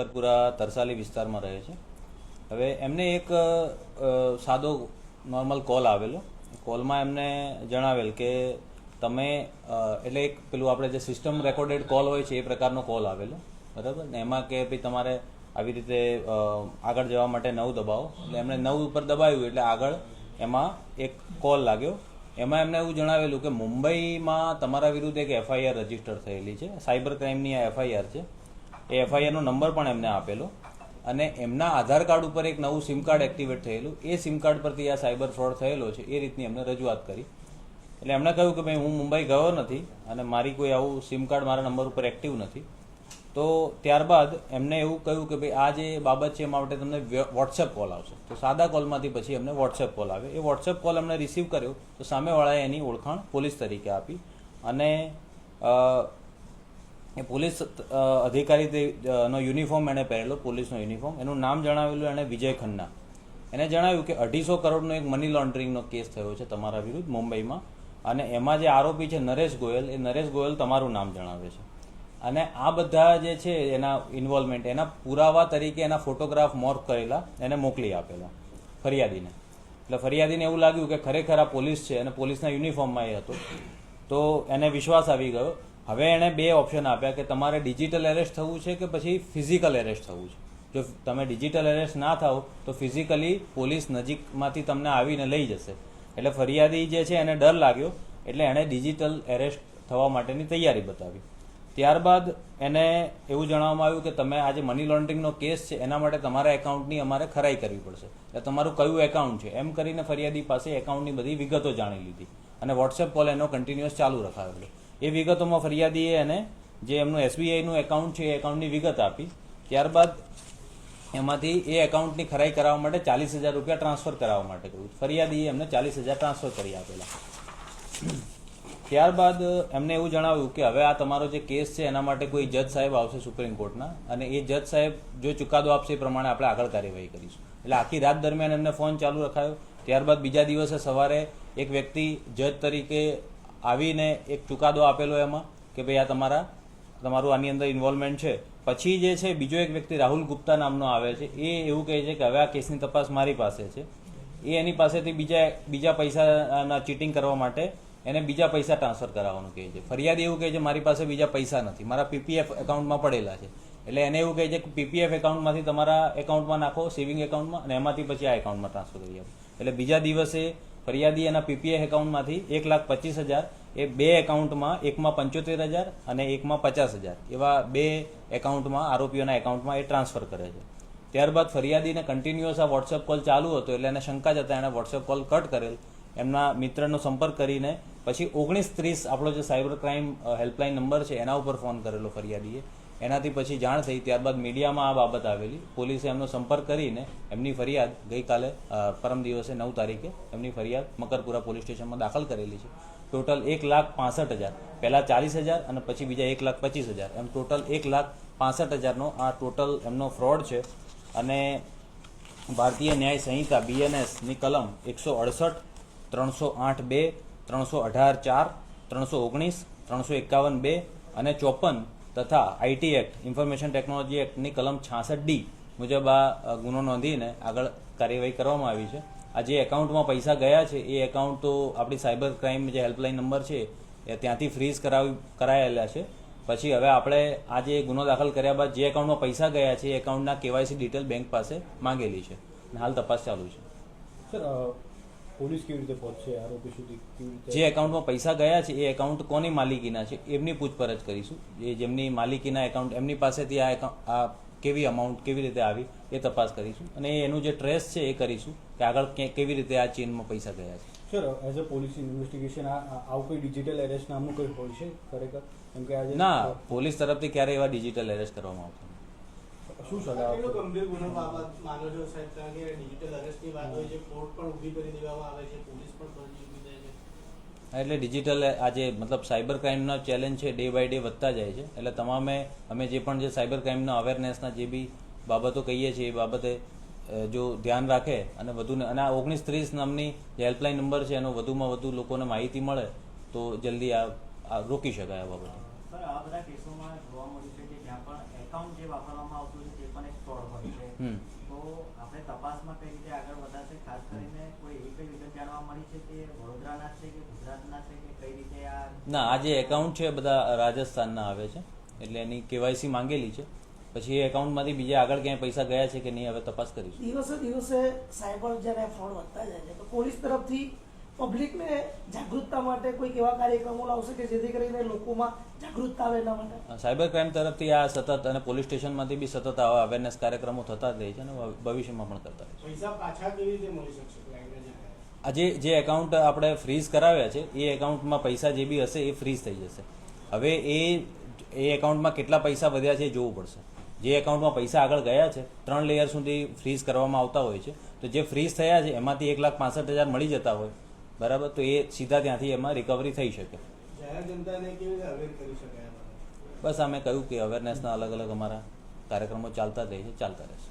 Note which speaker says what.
Speaker 1: મકરપુરા તરસાલી વિસ્તારમાં રહે છે. હવે એમને એક સાદો નોર્મલ કોલ આવેલો. કોલમાં એમને જણાવેલ કે તમે એટલે એક પેલું આપણે જે સિસ્ટમ રેકોર્ડેડ કોલ હોય છે એ પ્રકારનો કોલ આવેલો. બરાબર? ને એમાં કે ભાઈ તમારે આવી રીતે આગળ જવા માટે નવ દબાવો. એટલે એમણે નવ ઉપર દબાવ્યું એટલે આગળ એમાં એક કોલ લાગ્યો. એમાં એમને એવું જણાવેલું કે મુંબઈમાં તમારા વિરુદ્ધ એક એફઆઈઆર રજિસ્ટર થયેલી છે. સાયબર ક્રાઇમની આ એફઆઈઆર છે. એ એફઆઈઆરનો નંબર પણ એમને આપેલો. અને એમના આધાર કાર્ડ ઉપર એક નવું સિમ કાર્ડ એક્ટિવેટ થયેલું. એ સિમ કાર્ડ પરથી આ સાયબર ફ્રોડ થયેલો છે, એ રીતની એમને રજૂઆત કરી. એટલે એમણે કહ્યું કે ભાઈ, હું મુંબઈ ગયો નથી અને મારી કોઈ આવું સિમ કાર્ડ મારા નંબર ઉપર એક્ટિવ નથી. તો ત્યારબાદ એમને એવું કહ્યું કે ભાઈ, આ જે બાબત છે, એમાં માટે તમને વોટ્સએપ કોલ આવશે. તો સાદા કોલમાંથી પછી એમને વોટ્સએપ કોલ આવે એ વોટ્સએપ કોલ એમણે રિસીવ કર્યો. તો સામેવાળાએ એની ઓળખાણ પોલીસ તરીકે આપી. અને એ પોલીસ અધિકારી નો યુનિફોર્મ એણે પહેરેલો, પોલીસનો યુનિફોર્મ. એનું નામ જણાવેલું એણે વિજય ખન્ના. એને જણાવ્યું કે અઢીસો કરોડનો એક મની લોન્ડરિંગનો કેસ થયો છે તમારા વિરુદ્ધ મુંબઈમાં. અને એમાં જે આરોપી છે નરેશ ગોયલ, એ નરેશ ગોયલ તમારું નામ જણાવે છે. અને આ બધા જે છે એના ઇન્વોલ્વમેન્ટ એના પુરાવા તરીકે એના ફોટોગ્રાફ મોર્ક કરેલા, એને મોકલી આપેલા, ફરિયાદીને. એટલે ફરિયાદીને એવું લાગ્યું કે ખરેખર આ પોલીસ છે અને પોલીસના યુનિફોર્મમાં એ હતો. તો એને વિશ્વાસ આવી ગયો. હવે એણે બે ઓપ્શન આપ્યા કે તમારે ડિજિટલ એરેસ્ટ થવું છે કે પછી ફિઝિકલ એરેસ્ટ થવું છે? જો તમે ડિજિટલ એરેસ્ટ ના થાવ, તો ફિઝિકલી પોલીસ નજીકમાંથી તમને આવીને લઈ જશે. એટલે ફરિયાદી જે છે, એને ડર લાગ્યો. એટલે એણે ડિજિટલ એરેસ્ટ થવા માટેની તૈયારી બતાવી. ત્યારબાદ એને એવું જણાવવામાં આવ્યું કે તમે આજે મની લોન્ડરિંગનો કેસ છે, એના માટે તમારા એકાઉન્ટની અમારે ખરાઈ કરવી પડશે. એટલે તમારું કયું એકાઉન્ટ છે? એમ કરીને ફરિયાદી પાસે એકાઉન્ટની બધી વિગતો જાણી લીધી. અને વોટ્સએપ કોલ એનો કન્ટિન્યુઅસ ચાલુ રખાવેલો એ વિગતોમાં ફરિયાદીએ એને જે એમનું એસબીઆઈનું એકાઉન્ટ છે એ એકાઉન્ટની વિગત આપી. ત્યારબાદ એમાંથી એ એકાઉન્ટની ખરાઈ કરાવવા માટે ચાલીસ હજાર રૂપિયા ટ્રાન્સફર કરાવવા માટે કહ્યું ફરિયાદીએ એમને ચાલીસ હજાર ટ્રાન્સફર કરી આપેલા. ત્યારબાદ એમને એવું જણાવ્યું કે હવે આ તમારો જે કેસ છે એના માટે કોઈ જજ સાહેબ આવશે સુપ્રીમ કોર્ટના અને એ જજ સાહેબ જો ચુકાદો આપશે એ પ્રમાણે આપણે આગળ કાર્યવાહી કરીશું. એટલે આખી રાત દરમિયાન એમને ફોન ચાલુ રખાયો. ત્યારબાદ બીજા દિવસે સવારે એક વ્યક્તિ જજ તરીકે આવીને એક ચુકાદો આપેલો એમાં કે ભાઈ આ તમારા, તમારું આની અંદર ઇન્વોલ્વમેન્ટ છે. પછી જે છે, બીજો એક વ્યક્તિ રાહુલ ગુપ્તા નામનો આવે છે, એ એવું કહે છે કે હવે આ કેસની તપાસ મારી પાસે છે. એ એની પાસેથી બીજા બીજા પૈસાના ચીટિંગ કરવા માટે એને બીજા પૈસા ટ્રાન્સફર કરાવવાનું કહે છે. ફરિયાદ એવું કહે છે, મારી પાસે બીજા પૈસા નથી. મારા પીપીએફ એકાઉન્ટમાં પડેલા છે. એટલે એને એવું કહે છે કે પીપીએફ એકાઉન્ટમાંથી તમારા એકાઉન્ટમાં નાખો, સેવિંગ એકાઉન્ટમાં, અને એમાંથી પછી આ એકાઉન્ટમાં ટ્રાન્સફર કરી આપો. એટલે બીજા દિવસે ફરિયાદી એના પીપીએફ એકાઉન્ટમાંથી એક લાખ પચીસ હજાર, એ બે એકાઉન્ટમાં એકમાં પંચોતેર હજાર અને એકમાં પચાસ હજાર. એવા બે એકાઉન્ટમાં, આરોપીઓના એકાઉન્ટમાં એ ટ્રાન્સફર કરે છે. ત્યારબાદ ફરિયાદીને કન્ટિન્યુઅસ આ વોટ્સએપ કોલ ચાલુ હતો એટલે એને શંકા જતા એણે વોટ્સએપ કોલ કટ કરેલ. એમના મિત્રનો સંપર્ક કરીને પછી ઓગણીસ ત્રીસ આપણો જે સાયબર ક્રાઇમ હેલ્પલાઇન નંબર છે, એના ઉપર ફોન કરેલો ફરિયાદીએ. એનાથી પછી જાણ થઈ, ત્યારબાદ મીડિયામાં આ બાબત આવેલી. પોલીસે એમનો સંપર્ક કરીને એમની ફરિયાદ ગઈકાલે પરમ દિવસે નવ તારીખે એમની ફરિયાદ મકરપુરા પોલીસ સ્ટેશનમાં દાખલ કરેલી છે. ટોટલ એક લાખ પાસઠ હજાર. પહેલાં ચાલીસ હજાર અને પછી બીજા એક લાખ પચીસ હજાર. એમ ટોટલ એક લાખ પાસઠ હજારનો આ ટોટલ એમનો ફ્રોડ છે. અને ભારતીય ન્યાય સંહિતા બીએનએસની કલમ એકસો અડસઠ, ત્રણસો આઠ બે, ત્રણસો અઢાર ચાર, ત્રણસો ઓગણીસ, ત્રણસો એકાવન બે અને ચોપન તથા આઈટી એક્ટ, ઇન્ફોર્મેશન ટેકનોલોજી એક્ટની કલમ છાસઠ ડી મુજબ આ ગુનો નોંધીને આગળ કાર્યવાહી કરવામાં આવી છે. આ જે એકાઉન્ટમાં પૈસા ગયા છે, એ એકાઉન્ટ તો આપણી સાયબર ક્રાઇમ જે હેલ્પલાઇન નંબર છે, એ ત્યાંથી ફ્રીઝ કરાવી, કરાયેલા છે. પછી હવે આપણે આ જે ગુનો દાખલ કર્યા બાદ જે એકાઉન્ટમાં પૈસા ગયા છે, એ એકાઉન્ટના કેવાયસી ડિટેલ બેંક પાસે માંગેલી છે. હાલ તપાસ ચાલુ છે.
Speaker 2: સર પોલીસ કેવી રીતે પહોંચશે? આરોપી સુધી કેવી રીતે?
Speaker 1: જે એકાઉન્ટમાં પૈસા ગયા છે એ એકાઉન્ટ કોની માલિકીના છે એમની પૂછપરછ કરીશું. એ જેમની માલિકીના એકાઉન્ટ એમની પાસેથી આ આ કેવી અમાઉન્ટ કેવી રીતે આવી એ તપાસ કરીશું. અને એનું જે ટ્રેસ છે એ કરીશું કે આગળ કેવી રીતે આ ચેનમાં પૈસા ગયા છે.
Speaker 2: Sir as a police investigation આવું કોઈ ડિજિટલ એરેસ્ટ નામનું કોઈ હોય છે ખરેખર? કેમ કે આજે
Speaker 1: ના પોલીસ તરફથી ક્યારે એવા ડિજિટલ એરેસ્ટ કરવામાં નહીં.
Speaker 2: શું સલાહ
Speaker 3: કેટલો ગંભીર ગુનો બાબત માનો છો સાહેબ? કારણ કે ડિજિટલ અરેસ્ટની વાત હોય છે કોર્ટ પણ ઊભી કરી દેવામાં આવે છે પોલીસ પણ ફરજી ઊભી થાય છે.
Speaker 1: એટલે ડિજિટલ આજે મતલબ સાયબર ક્રાઇમના ચેલેન્જ છે ડે બાય ડે વધતા જાય છે. એટલે તમામે અમે જે પણ જે સાયબર ક્રાઇમના અવેરનેસના જે બી બાબતો કહીએ છીએ એ બાબતે જો ધ્યાન રાખે અને વધુને અને આ ઓગણીસ ત્રીસ નામની જે હેલ્પલાઇન નંબર છે એનો વધુમાં વધુ લોકોને માહિતી મળે તો જલ્દી આ આ રોકી શકાય આ બાબતે.
Speaker 4: સર આ બધા કેસોમાં જોવા મળ્યું છે કે જ્યાં પણ એકાઉન્ટ જે વાપરવામાં આવતું છે તે આપણે તપાસમાં કઈ રીતે આગળ વધારશે? ખાસ કરીને કોઈ એવી કઈ વિગત જાણવા મળી છે કે વડોદરાના છે કે ગુજરાતના છે કે કઈ રીતે આ
Speaker 1: ના આ જે એકાઉન્ટ છે એ બધા રાજસ્થાનના આવે છે. એટલે એની કેવાયસી માંગેલી છે. પછી એ એકાઉન્ટમાંથી બીજા આગળ ક્યાંય પૈસા ગયા છે કે નહીં હવે તપાસ કરીશું.
Speaker 5: દિવસે દિવસે સાયબર જ્યારે ફ્રોડ વધતા જાય છે તો પોલીસ તરફથી પબ્લિકને જાગૃતતા માટે કોઈ એવા કાર્યક્રમો લાવશે કે જેથી કરીને લોકોમાં જાગૃતતા આવે એના માટે.
Speaker 1: સાયબર ક્રાઇમ તરફથી આ સતત અને પોલીસ સ્ટેશનમાંથી બી સતત આવા અવેરનેસ કાર્યક્રમો થતા જ રહે છે અને ભવિષ્યમાં પણ કરતા રહે
Speaker 3: પૈસા પાછા કેવી રીતે મળી શકશે આજે જે
Speaker 1: એકાઉન્ટ આપણે ફ્રીઝ કરાવ્યા છે એ એકાઉન્ટમાં પૈસા જે બી હશે એ ફ્રીઝ થઈ જશે. હવે એ એ એકાઉન્ટમાં કેટલા પૈસા વધ્યા છે એ જોવું પડશે. જે એકાઉન્ટમાં પૈસા આગળ ગયા છે ત્રણ લેયર સુધી ફ્રીઝ કરવામાં આવતા હોય છે. તો જે ફ્રીઝ થયા છે એમાંથી એક લાખ પાસઠ હજાર મળી જતા હોય. બરાબર? તો એ સીધા ત્યાંથી એમાં રિકવરી થઈ શકે? બસ અમે કહ્યું કે અવેરનેસના અલગ અલગ અમારા કાર્યક્રમો ચાલતા જ રહે છે ચાલતા રહેશે.